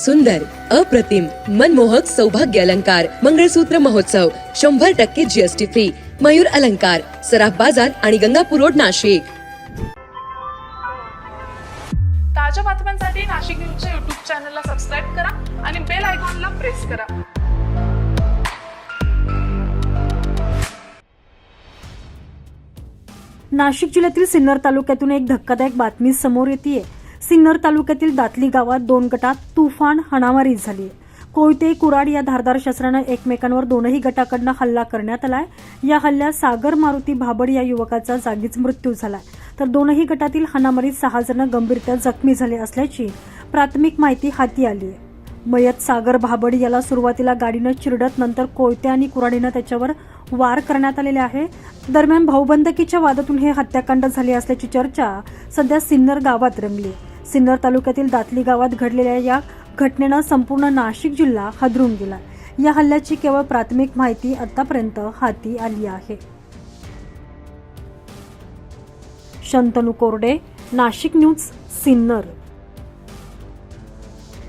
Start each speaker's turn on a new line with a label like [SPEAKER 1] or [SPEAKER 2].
[SPEAKER 1] सुंदर अप्रतिम मनमोहक सौभाग्य अलंकार मंगळसूत्र महोत्सव शंभर टक्के जीएसटी फ्री मयूर अलंकार सराफ बाजार आणि गंगापूर रोड नाशिक.
[SPEAKER 2] ताज्या बातम्यांसाठी नाशिक न्यूजच्या युट्यूब चॅनलला सबस्क्राईब करा आणि बेल आयकॉनला प्रेस करा.
[SPEAKER 3] नाशिक जिल्ह्यातील सिन्नर तालुक्यातून एक धक्कादायक बातमी समोर येते सिन्नर तालुक्यातील दातली गावात दोन गटात तुफान हाणामारी झाली. कोयते कुराड या धारदार शस्त्रानं एकमेकांवर दोनही गटाकडनं हल्ला करण्यात आलाय. या हल्ल्यात सागर मारुती भाबड या युवकाचा जागीच मृत्यू झालाय. तर दोनही गटातील हाणामारीत सहा जण गंभीरत्या जखमी झाले असल्याची प्राथमिक माहिती हाती आली आहे. मयत सागर भाबड याला सुरुवातीला गाडीनं चिरडत नंतर कोयते आणि कुऱ्हाडीनं त्याच्यावर वार करण्यात आलेले आहे. दरम्यान भाऊबंदकीच्या वादातून हे हत्याकांड झाले असल्याची चर्चा सध्या सिन्नर गावात रंगली सिन्नर तालुक्यातील दातली गावात घडलेल्या या घटनेनं संपूर्ण नाशिक जिल्हा हादरून गेला. या हल्ल्याची केवळ प्राथमिक माहिती आतापर्यंत हाती आली आहे. शंतनू कोरडे नाशिक न्यूज सिन्नर.